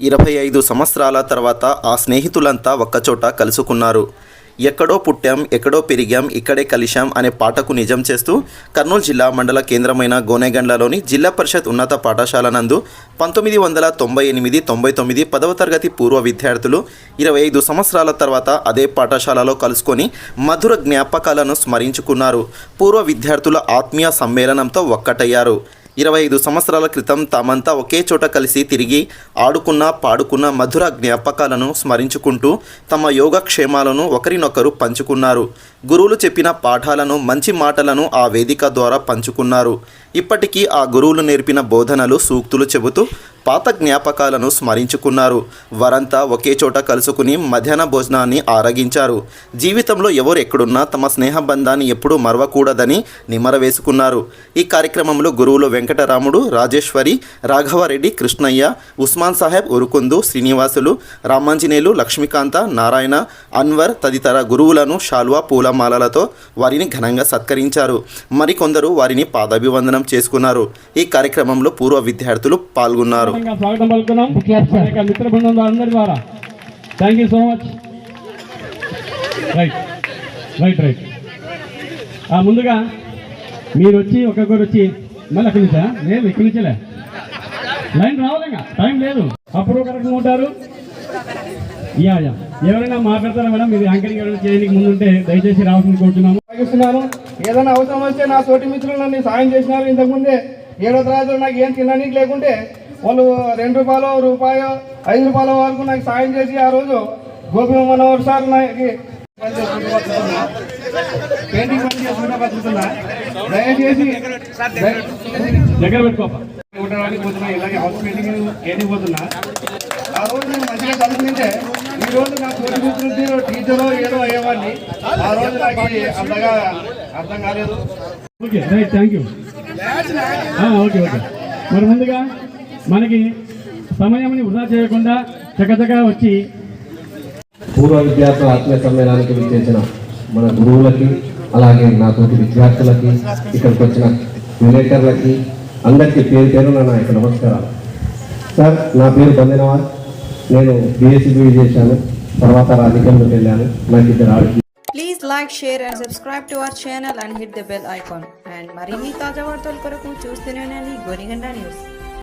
ఇరవై ఐదు సంవత్సరాల తర్వాత ఆ స్నేహితులంతా ఒక్కచోట కలుసుకున్నారు. ఎక్కడో పుట్టాం ఎక్కడో పెరిగాం ఇక్కడే కలిశాం అనే పాటకు నిజం చేస్తూ కర్నూలు జిల్లా మండల కేంద్రమైన గోనెగండ్లలోని జిల్లా పరిషత్ ఉన్నత పాఠశాల నందు పంతొమ్మిది వందల తొంభై ఎనిమిది తొంభై తొమ్మిది పదవ తరగతి పూర్వ విద్యార్థులు ఇరవై ఐదు సంవత్సరాల తర్వాత అదే పాఠశాలలో కలుసుకొని మధుర జ్ఞాపకాలను స్మరించుకున్నారు. పూర్వ విద్యార్థుల ఆత్మీయ సమ్మేళనంతో ఒక్కటయ్యారు. ఇరవై ఐదు సంవత్సరాల క్రితం తామంతా ఒకే చోట కలిసి తిరిగి ఆడుకున్న పాడుకున్న మధుర జ్ఞాపకాలను స్మరించుకుంటూ తమ యోగక్షేమాలను ఒకరినొకరు పంచుకున్నారు. గురువులు చెప్పిన పాఠాలను మంచి మాటలను ఆ వేదిక ద్వారా పంచుకున్నారు. ఇప్పటికీ ఆ గురువులు నేర్పిన బోధనలు సూక్తులు చెబుతూ పాత జ్ఞాపకాలను స్మరించుకున్నారు. వారంతా ఒకే చోట కలుసుకుని మధ్యాహ్న భోజనాన్ని ఆరగించారు. జీవితంలో ఎవరు ఎక్కడున్నా తమ స్నేహ బంధాన్ని ఎప్పుడూ మరవకూడదని నిమరవేసుకున్నారు ఈ కార్యక్రమంలో గురువులు వెంకటరాముడు రాజేశ్వరి రాఘవారెడ్డి కృష్ణయ్య ఉస్మాన్ సాహెబ్ ఉరుకుందు శ్రీనివాసులు రామాంజనేయులు లక్ష్మీకాంత నారాయణ అన్వర్ తదితర గురువులను షాల్వా పూలమాలలతో వారిని ఘనంగా సత్కరించారు. మరికొందరు వారిని పాదాభివందనం చేసుకున్నారు. ఈ కార్యక్రమంలో పూర్వ విద్యార్థులు పాల్గొన్నారు. ఘనంగా స్వాగతం పలుకున్నాం మిత్ర బృందం అందరి ద్వారా. Thank you so much right right right ముందుగా మీరు వచ్చి ఒక్కొక్కరు వచ్చి మళ్ళీ అక్కడి నుంచా? లేదు ఇక్కడి నుంచేలే. లైన్ రావాలి ఇంకా టైం లేదు. అప్పుడు ఒక రకంగా ఉంటారు. Yeah yeah. ఎవరైనా మాట్లాడతారా మేడం? మీరు యాంకరింగ్ ఎవరైనా చేయడానికి ముందు ఉంటే దయచేసి రావాల్సింది కోరుతున్నాము సాగిస్తున్నాను ఏదైనా అవసరం వస్తే నా తోటి మిత్రులు నన్ను సాయం చేసినారు ఇంతకుముందే. ఏడో తరగతిలో నాకు ఏం తినడానికి లేకుంటే వాళ్ళు రెండు రూపాయలు రూపాయ ఐదు రూపాయల వరకు నాకు సాయం చేసి ఆ రోజు గోపి మనోహర్ సార్ నాకు పెయింటింగ్ పని చేసుకుంటా బతుకుతున్నా దయచేసి దయ- దగ్గర పోతున్నా ఇలాగే హౌస్ పెయింటింగ్ పోతున్నా. ఆ రోజు నేను మంచిగా చదువుకుంటే ఈ రోజు నా తోటి టీచర్ ఏదో అయ్యేవాడిని. ఆ రోజు నాకు అంతగా అర్థం కాలేదు. Okay right thank you okay okay మరి ముందుగా మనకి సమయంని వృధా చేయకుండా చకచకా వచ్చి పూర్వ విద్యార్థుల ఆత్మీయ సమ్మేళనానికి విచ్చేసిన మన గురువులకి అలాగే నా తోటి విద్యార్థులకి ఇక్కడికి వచ్చిన విలేకరులకి అందరికీ పేరు పేరు నా యొక్క నమస్కారాలు. సార్ నా పేరు బందినవార్. నేను బీఎస్సీ బీఈ చేశాను. తర్వాత రాజకీయంలోకి వెళ్ళాను. నాకు ఇద్దరు ఆడపి please like share and subscribe to our channel and hit the bell icon and మరిన్ని తాజా వార్తల కొరకు చూస్తూనే ఉండండి. గోనిగండ న్యూస్.